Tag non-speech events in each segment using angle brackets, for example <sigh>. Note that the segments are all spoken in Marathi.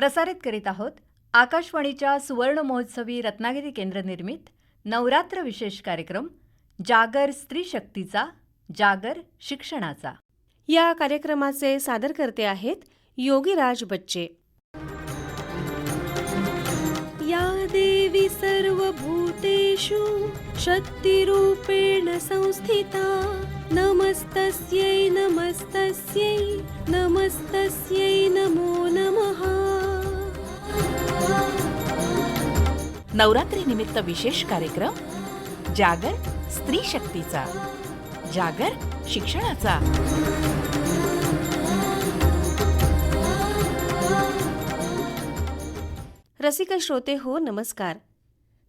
प्रसारित करीत आहोत आकाशवाणीच्या सुवर्ण महोत्सवी रत्नागिरी केंद्र निर्मित नवरात्र विशेष कार्यक्रम जागर स्त्री शक्तीचा जागर शिक्षणाचा. या कार्यक्रमाचे सादरकर्ते आहेत योगीराज बच्चे. या देवी सर्वभूतेषु शक्तिरूपेण संस्थिता नमस्तस्यै नमस्तस्यै नमस्तस्यै नमो नमः. नवरात्री निमित्त विशेष कार्यक्रम जागर स्त्री शक्तीचा जागर शिक्षणाचा. रसिक श्रोते हो नमस्कार.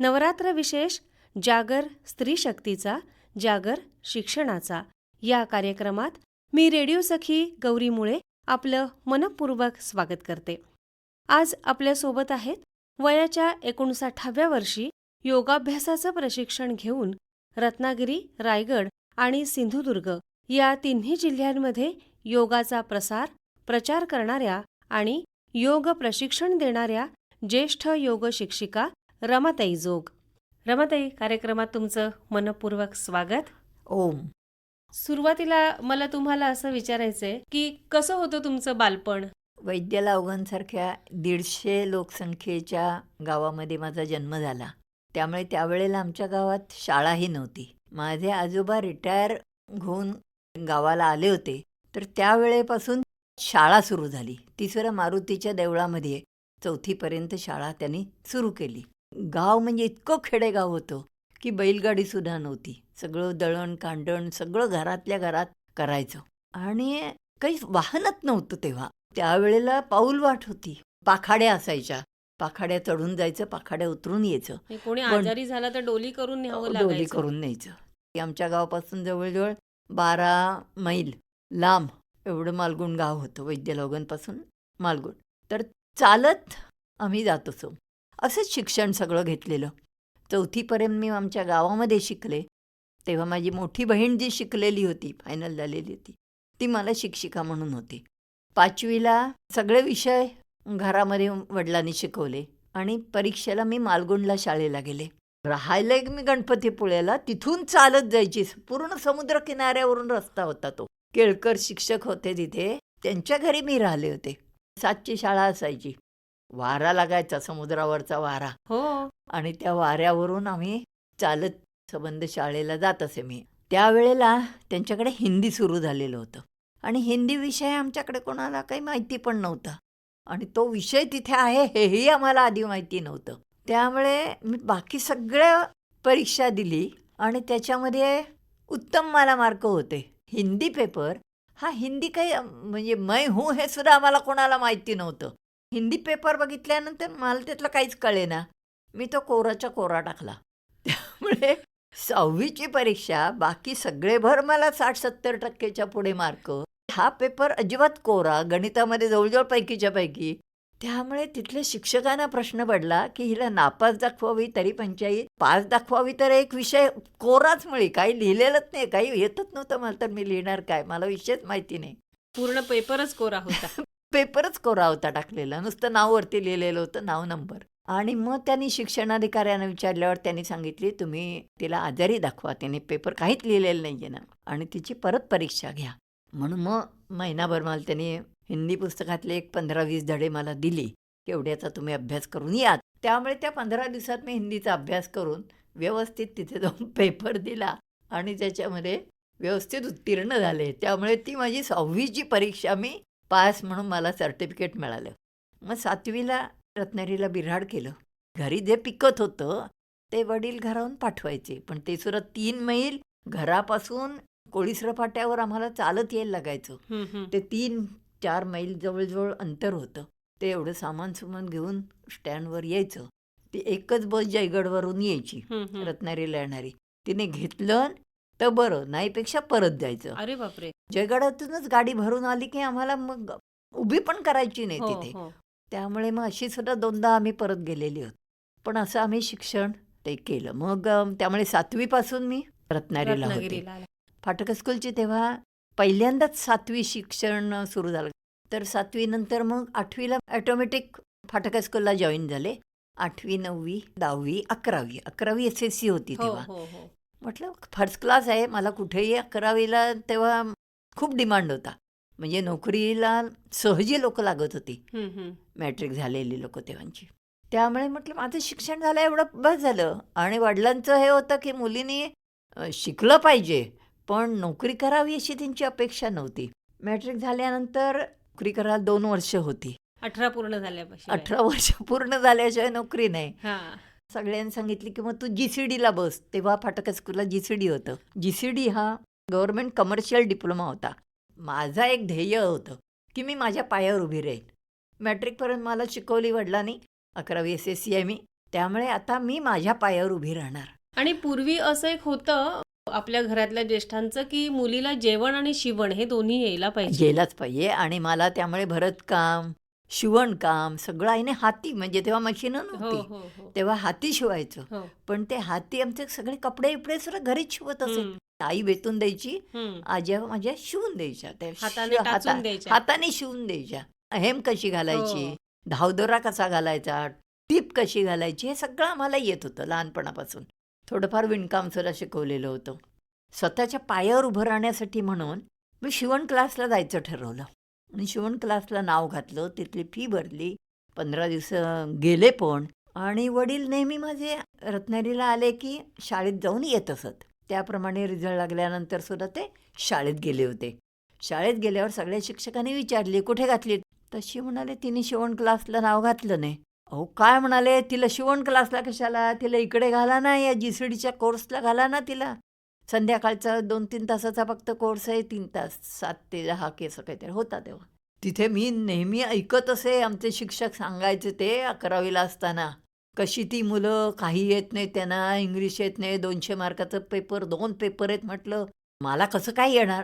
नवरात्र विशेष जागर स्त्री शक्तीचा जागर शिक्षणाचा. या कार्यक्रमात मी रेडिओ सखी गौरीमुळे आपलं मनपूर्वक स्वागत करते. आज आपल्यासोबत आहेत वयाच्या एकोणसाठाव्या वर्षी योगाभ्यासाचं प्रशिक्षण घेऊन रत्नागिरी रायगड आणि सिंधुदुर्ग या तिन्ही जिल्ह्यांमध्ये योगाचा प्रसार प्रचार करणाऱ्या आणि योग प्रशिक्षण देणाऱ्या ज्येष्ठ योग शिक्षिका रमाताई जोग. रमाताई कार्यक्रमात तुमचं मनपूर्वक स्वागत. ओम. सुरुवातीला मला तुम्हाला असं विचारायचंय की कसं होतं तुमचं बालपण? वैद्यला अवघांसारख्या दीडशे लोकसंख्येच्या गावामध्ये माझा जन्म झाला. त्यामुळे त्यावेळेला आमच्या गावात शाळाही नव्हती. माझे आजोबा रिटायर होऊन गावाला आले होते. तर त्यावेळेपासून शाळा सुरू झाली. तिसऱ्या मारुतीच्या देवळामध्ये चौथीपर्यंत शाळा त्यांनी सुरू केली. गाव म्हणजे इतकं खेडेगाव होतं की बैलगाडीसुद्धा नव्हती. सगळं दळण कांडण सगळं घरातल्या घरात करायचं. आणि काही वाहनच नव्हतं तेव्हा. त्यावेळेला पाऊल वाट होती. पाखाड्या असायच्या. पाखाड्या चढून जायचं पाखाड्या उतरून यायचं. कोणी आजारी झाला तर डोली करून डोली करून न्यायचं. आमच्या गावापासून जवळजवळ बारा मैल लांब एवढं मालगुण गाव होतं वैद्यलोगांपासून मालगुण. तर चालत आम्ही जात असो. असंच शिक्षण सगळं घेतलेलं. चौथीपर्यंत मी आमच्या गावामध्ये शिकले. तेव्हा माझी मोठी बहीण जी शिकलेली होती फायनल झालेली होती ती मला शिक्षिका म्हणून होती. पाचवीला सगळे विषय घरामध्ये वडिलांनी शिकवले आणि परीक्षेला मी मालगुणला शाळेला गेले. राहायला एक मी गणपतीपुळ्याला तिथून चालत जायची. पूर्ण समुद्र किनाऱ्यावरून रस्ता होता तो. केळकर शिक्षक होते तिथे. त्यांच्या घरी मी राहिले होते. सातची शाळा असायची. वारा लागायचा समुद्रावरचा वारा. हो. आणि त्या वाऱ्यावरून आम्ही चालत संबंध शाळेला जात असे मी. त्यावेळेला त्यांच्याकडे हिंदी सुरू झालेलं होतं. आणि हिंदी विषय आमच्याकडे कोणाला काही माहिती पण नव्हता. आणि तो विषय तिथे आहे हेही आम्हाला आधी माहिती नव्हतं. त्यामुळे मी बाकी सगळ्या परीक्षा दिली आणि त्याच्यामध्ये उत्तम मला मार्क होते. हिंदी पेपर हा हिंदी काही म्हणजे मै हूँ हे सुद्धा आम्हाला कोणाला माहिती नव्हतं. हिंदी पेपर बघितल्यानंतर मला त्यातलं काहीच कळेना. मी तो कोराच्या कोरा टाकला. त्यामुळे सहावीची परीक्षा बाकी सगळे भर मला साठ सत्तर टक्केच्या पुढे मार्क हा पेपर अजिबात कोरा गणितामध्ये जवळजवळ पैकीच्या पैकी. त्यामुळे तिथल्या शिक्षकांना प्रश्न पडला की हिला नापास दाखवावी तरी पंचायत पास दाखवावी तर एक विषय कोराच मिळी काही लिहिलेलंच नाही काही येतच नव्हतं मला. तर मी लिहिणार काय? मला विषयच माहिती नाही. पूर्ण पेपरच कोरा होता. <laughs> पेपरच कोरा होता टाकलेला. नुसतं नाववरती लिहिलेलं होतं नाव नंबर. आणि मग त्यांनी शिक्षणाधिकाऱ्यांना विचारल्यावर त्यांनी सांगितले तुम्ही तिला आजारी दाखवा. तिने पेपर काहीच लिहिलेलं नाही आहे ना. आणि तिची परत परीक्षा घ्या. म्हणून मग महिनाभर मला त्यांनी हिंदी पुस्तकातले एक पंधरा वीस धडे मला दिली. केवढ्याचा तुम्ही अभ्यास करून या त्यामुळे त्या पंधरा दिवसात मी हिंदीचा अभ्यास करून व्यवस्थित तिथे जाऊन <laughs> पेपर दिला आणि त्याच्यामध्ये व्यवस्थित उत्तीर्ण झाले. त्यामुळे ती माझी सहावीची परीक्षा मी पास म्हणून मला सर्टिफिकेट मिळालं. मग सातवीला रत्नागिरीला बिऱ्हाड केलं. घरी जे पिकत होतं ते वडील घराहून पाठवायचे. पण ते सुद्धा तीन मैल घरापासून कोळीसर फाट्यावर आम्हाला चालत यायला लागायचं. ते तीन चार मैल जवळजवळ अंतर होतं. ते एवढं सामान सुमान घेऊन स्टँडवर यायचं. ती एकच बस जयगडवरून यायची. रत्नागिरीला येणारी. तिने घेतलं तर बरं नाहीपेक्षा परत जायचं. अरे बापरे. जयगडातूनच गाडी भरून आली की आम्हाला मग उभी पण करायची नाही हो तिथे. हो. त्यामुळे मग अशी सुद्धा दोनदा आम्ही परत गेलेली होत. पण असं आम्ही शिक्षण ते केलं. मग त्यामुळे सातवीपासून मी रत्नागिरीला होते. फाटक स्कूलची तेव्हा पहिल्यांदाच सातवी शिक्षण सुरू झालं. तर सातवीनंतर मग आठवीला ॲटोमॅटिक फाटक हायस्कूलला जॉईन झाले. आठवी नववी दहावी अकरावी. अकरावी एस एस सी होती हो तेव्हा. हो हो. म्हटलं फर्स्ट क्लास आहे. मला कुठेही अकरावीला तेव्हा खूप डिमांड होता. म्हणजे नोकरीला सहजी लोक लागत होती. मॅट्रिक झालेली लोक तेव्हाची. त्यामुळे म्हटलं माझं शिक्षण झालं एवढं बस झालं. आणि वडिलांचं हे होतं की मुलीने शिकलं पाहिजे. पण नोकरी करावी अशी त्यांची अपेक्षा नव्हती. मॅट्रिक झाल्यानंतर नोकरी करायला दोन वर्ष होती. अठरा पूर्ण झाल्यापासून अठरा वर्ष पूर्ण झाल्याशिवाय नोकरी नाही. हा. सगळ्यांनी सांगितली की मग तू जी सी डीला बस. तेव्हा फाटक स्कूलला जी सी डी होतं. जी सी डी हा गव्हर्नमेंट कमर्शियल डिप्लोमा होता. माझा एक ध्येय होतं की मी माझ्या पायावर उभी राहील मॅट्रिकपर्यंत मला शिकवली वडिलांनी अकरावी एस एस सी आहे मी. त्यामुळे आता मी माझ्या पायावर उभी राहणार. आणि पूर्वी असं एक होतं आपल्या घरातल्या ज्येष्ठांचं की मुलीला जेवण आणि शिवण हे दोन्ही यायला पाहिजे? गेलाच पाहिजे. आणि मला त्यामुळे भरतकाम शिवणकाम सगळं आईने हाती म्हणजे तेव्हा मशीन हो नव्हती. हो हो तेव्हा हाती शिवायचं. हो. पण ते हाती आमचे सगळे कपडे बिपडे सुद्धा घरीच शिवत असे हम्म, आई वेतून द्यायची हम्म. आज्या माझ्या शिवून द्यायच्या. त्या हाताने शि- टाचून हाता- द्यायच्या. हाताने शिवून द्यायच्या. हेम कशी घालायची? हो. धावदोरा कसा घालायचा? टीप कशी घालायची? हे सगळं आम्हाला येत होतं लहानपणापासून. थोडंफार विणकाम शिकवलेलं होतं. स्वतःच्या पायावर उभं राहण्यासाठी म्हणून मी शिवण क्लासला जायचं ठरवलं. आणि शिवण क्लासला नाव घातलं तिथली फी भरली पंधरा दिवस गेले पण. आणि वडील नेहमी माझे रत्नागिरीला आले की शाळेत जाऊन येत असत. त्याप्रमाणे रिझल्ट लागल्यानंतर सुद्धा ते शाळेत गेले होते. शाळेत गेल्यावर सगळ्या शिक्षकांनी विचारली कुठे घातली तशी म्हणाले तिने शिवण क्लासला नाव घातलं नाही. अहो काय म्हणाले? तिला शिवण क्लासला कशाला? तिला इकडे घाला ना या जी सी डीच्या कोर्सला घाला ना तिला. संध्याकाळचा दोन तीन तासाचा फक्त कोर्स आहे तीन तास सात ते दहा केस काहीतरी होता तेव्हा. तिथे मी नेहमी ऐकत असे आमचे शिक्षक सांगायचे ते अकरावीला असताना. कशी ती मुलं काही येत नाही त्यांना इंग्लिश येत नाही दोनशे मार्काचं पेपर दोन पेपर आहेत म्हटलं मला कसं काय येणार?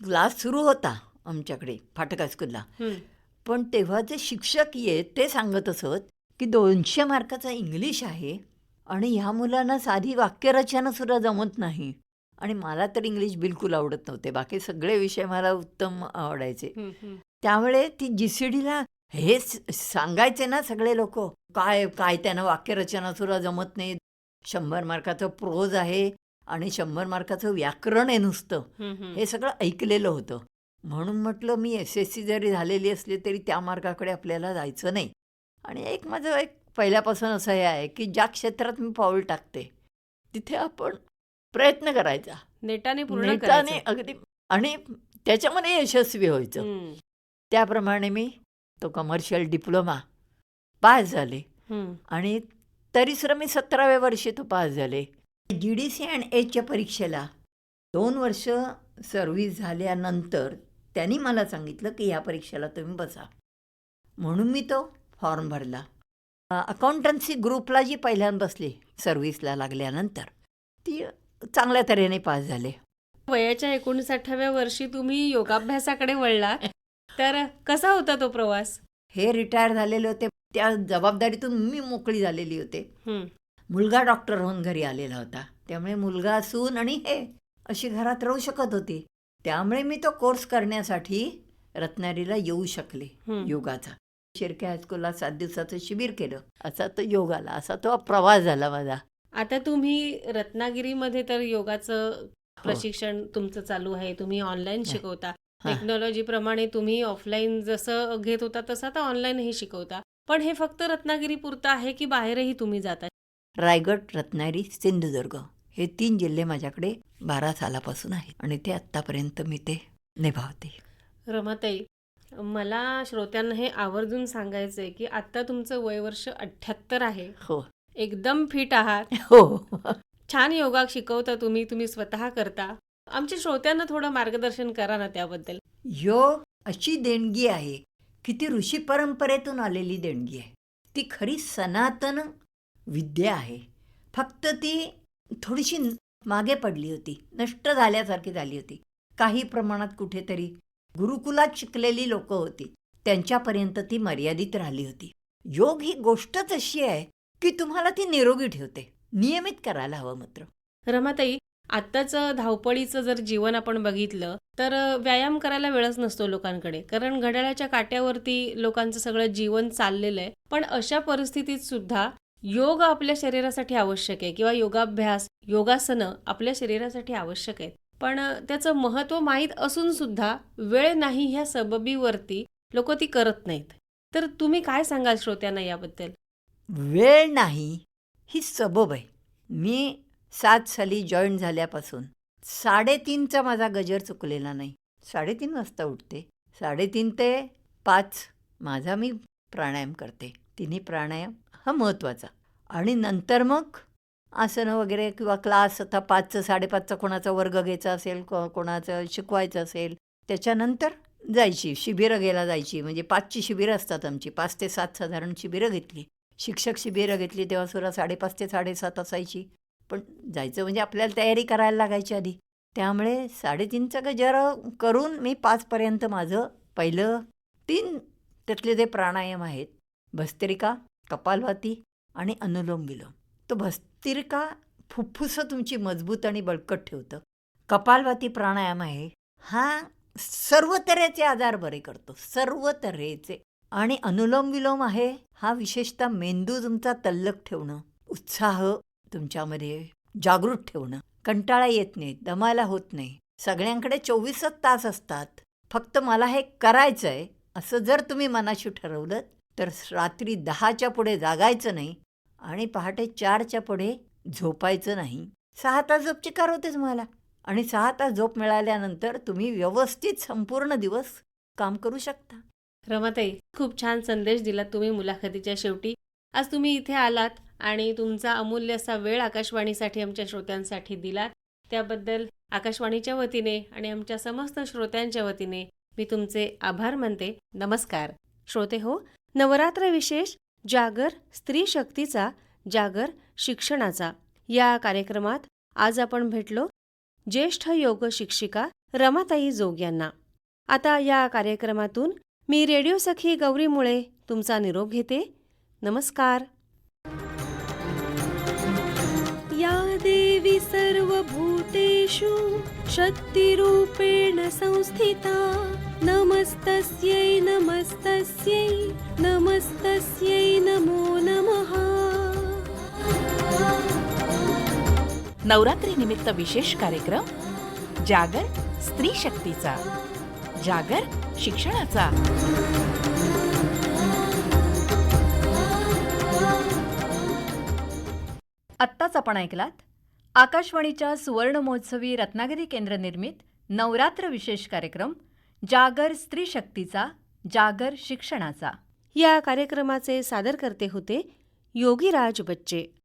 क्लास सुरू होता आमच्याकडे फाटक हायस्कूलला. पण तेव्हा जे शिक्षक येत ते सांगत असत की दोनशे मार्काचा इंग्लिश आहे आणि ह्या मुलांना साधी वाक्यरचना सुद्धा जमत नाही. आणि मला तर इंग्लिश बिलकुल आवडत नव्हते. बाकी सगळे विषय मला उत्तम आवडायचे. त्यामुळे ती जी सी डीला हे सांगायचे ना सगळे लोक काय काय त्यांना वाक्यरचना सुद्धा जमत नाही शंभर मार्काचं प्रोज आहे आणि शंभर मार्काचं व्याकरण आहे नुसतं. हे सगळं ऐकलेलं होतं. म्हणून म्हटलं मी एस एस सी जरी झालेली असली तरी त्या मार्गाकडे आपल्याला जायचं नाही. आणि एक माझं एक पहिल्यापासून असं हे आहे की ज्या क्षेत्रात मी पाऊल टाकते तिथे आपण प्रयत्न करायचा. नेटाने पूर्ण नेटाने. अगदी आणि त्याच्यामध्ये यशस्वी व्हायचं. त्याप्रमाणे मी तो कमर्शियल डिप्लोमा पास झाले. आणि तरी सुद्धा मी सतराव्या वर्षी तो पास झाले. जी डी सी अँड एचच्या परीक्षेला दोन वर्ष सर्व्हिस झाल्यानंतर त्यांनी मला सांगितलं की ह्या परीक्षेला तुम्ही बसा. म्हणून मी तो फॉर्म भरला. अकाउंटन्सी ग्रुपला जी पहिल्यांदा बसली सर्व्हिसला लागल्यानंतर ती चांगल्या तऱ्हेने पास झाले. वयाच्या एकोणसाठाव्या वर्षी तुम्ही योगाभ्यासाकडे वळला तर कसा होता तो प्रवास? हे रिटायर झालेले होते. त्या जबाबदारीतून मी मोकळी झालेली होते. मुलगा डॉक्टर होऊन घरी आलेला होता. त्यामुळे मुलगा सून आणि हे अशी घरात राहू शकत होती. त्यामुळे मी तो कोर्स करण्यासाठी रत्नागिरीला येऊ शकले. योगाचा. शिर्के हायस्कूलला सात दिवसाचं शिबिर केलं. असा तो योग आला असा तो प्रवास झाला माझा. आता तुम्ही रत्नागिरीमध्ये तर योगाचं प्रशिक्षण तुमचं चालू आहे तुम्ही ऑनलाईन शिकवता. हा. टेक्नॉलॉजी प्रमाणे तुम्ही ऑफलाईन जसं घेत होता तसं आता ऑनलाईनही शिकवता. पण हे फक्त रत्नागिरी पुरतं आहे की बाहेरही तुम्ही जाता? रायगड रत्नागिरी सिंधुदुर्ग. हे तीन जिल्हे माझ्याकडे बारा सालापासून आहेत आणि ते आत्तापर्यंत मी ते निभावते. रमाताई मला श्रोत्यांना हे आवर्जून सांगायचंय की आता तुमचं वय वर्ष अठ्ठ्याहत्तर आहे. हो. एकदम फिट आहात. हो. छान योगा शिकवता तुम्ही तुम्ही स्वतः करता. आमच्या श्रोत्यांना थोडं मार्गदर्शन करा ना त्याबद्दल. योग अशी देणगी आहे. की ती ऋषी परंपरेतून आलेली देणगी आहे. ती खरी सनातन विद्या आहे. फक्त ती थोडीशी मागे पडली होती. नष्ट झाल्यासारखी झाली होती. काही प्रमाणात कुठेतरी गुरुकुलात शिकलेली लोक होती. त्यांच्यापर्यंत ती मर्यादित राहिली होती. योग ही गोष्टच अशी आहे की तुम्हाला ती निरोगी ठेवते. नियमित करायला हवं मात्र. रमाताई आत्ताचं धावपळीचं जर जीवन आपण बघितलं तर व्यायाम करायला वेळच नसतो लोकांकडे. कारण घड्याळाच्या काट्यावरती लोकांचं सगळं जीवन चाललेलं आहे. पण अशा परिस्थितीत सुद्धा योग आपल्या शरीरासाठी आवश्यक आहे किंवा योगाभ्यास योगासनं आपल्या शरीरासाठी आवश्यक आहेत. पण त्याचं महत्त्व माहीत असून सुद्धा वेळ नाही ह्या सबबीवरती लोक ती करत नाहीत. तर तुम्ही काय सांगाल श्रोत्यांना याबद्दल? वेळ नाही ही सबब आहे. मी सात साली जॉईन झाल्यापासून साडेतीनचा माझा गजर चुकलेला नाही. साडेतीन वाजता उठते. साडेतीन ते पाच माझा मी प्राणायाम करते. तिन्ही प्राणायाम हा महत्त्वाचा. आणि नंतर मग आसनं वगैरे किंवा क्लास आता पाचचं साडेपाचचा कोणाचा वर्ग घ्यायचा असेल को कोणाचं शिकवायचं असेल त्याच्यानंतर जायची शिबिरं घ्यायला जायची. म्हणजे पाचची शिबिरं असतात आमची. पाच ते सात साधारण शिबिरं घेतली. शिक्षक शिबिरं घेतली तेव्हा सुद्धा साडेपाच ते साडेसात असायची. पण जायचं म्हणजे आपल्याला तयारी करायला लागायची आधी. त्यामुळे साडेतीनचं गजर करून मी पाचपर्यंत माझं पहिलं तीन त्यातले जे प्राणायाम आहेत भस्त्रिका कपालभाती आणि अनुलोम विलोम. तो भस्त्रिका फुफ्फुसं तुमची मजबूत आणि बळकट ठेवतं. कपालभाती प्राणायाम आहे. हा सर्व तऱ्हेचे आजार बरे करतो. सर्व तऱ्हेचे. आणि अनुलोम विलोम आहे हा विशेषतः मेंदू तुमचा तल्लक ठेवणं उत्साह तुमच्यामध्ये जागृत ठेवणं. कंटाळा येत नाही दमायला होत नाही. सगळ्यांकडे चोवीसच तास असतात. फक्त मला हे करायचं आहे असं जर तुम्ही मनाशी ठरवलं तर रात्री दहाच्या पुढे जागायचं नाही आणि पहाटे चारच्या पुढे झोपायचं नाही. सहा तास झोप चिकार होते तुम्हाला आणि सहा तास झोप मिळाल्यानंतर तुम्ही व्यवस्थित संपूर्ण दिवस काम करू शकता. रमाताई खूप छान संदेश दिलात तुम्ही मुलाखतीच्या शेवटी. आज तुम्ही इथे आलात आणि तुमचा अमूल्य असा वेळ आकाशवाणीसाठी आमच्या श्रोत्यांसाठी दिलात. त्याबद्दल आकाशवाणीच्या वतीने आणि आमच्या समस्त श्रोत्यांच्या वतीने मी तुमचे आभार मानते. नमस्कार. श्रोते हो नवरात्र विशेष जागर स्त्री शक्तीचा जागर शिक्षणाचा. या कार्यक्रमात आज आपण भेटलो ज्येष्ठ योग शिक्षिका रमाताई जोग यांना. आता या कार्यक्रमातून मी रेडिओ सखी गौरीमुळे तुमचा निरोप घेते. नमस्कार. देवी सर्वभूतेषु शक्तिरूपेण संस्थिता। नमस्तस्यै नमस्तस्यै नमस्तस्यै नमो नमः। नवरात्री निमित्त विशेष कार्यक्रम जागर स्त्री शक्तीचा जागर शिक्षणाचा। आत्ताच आपण ऐकलात आकाशवाणीच्या सुवर्ण महोत्सवी रत्नागिरी केंद्र निर्मित नवरात्र विशेष कार्यक्रम जागर स्त्री शक्तीचा जागर शिक्षणाचा. या कार्यक्रमाचे सादरकर्ते होते योगीराज बच्चे.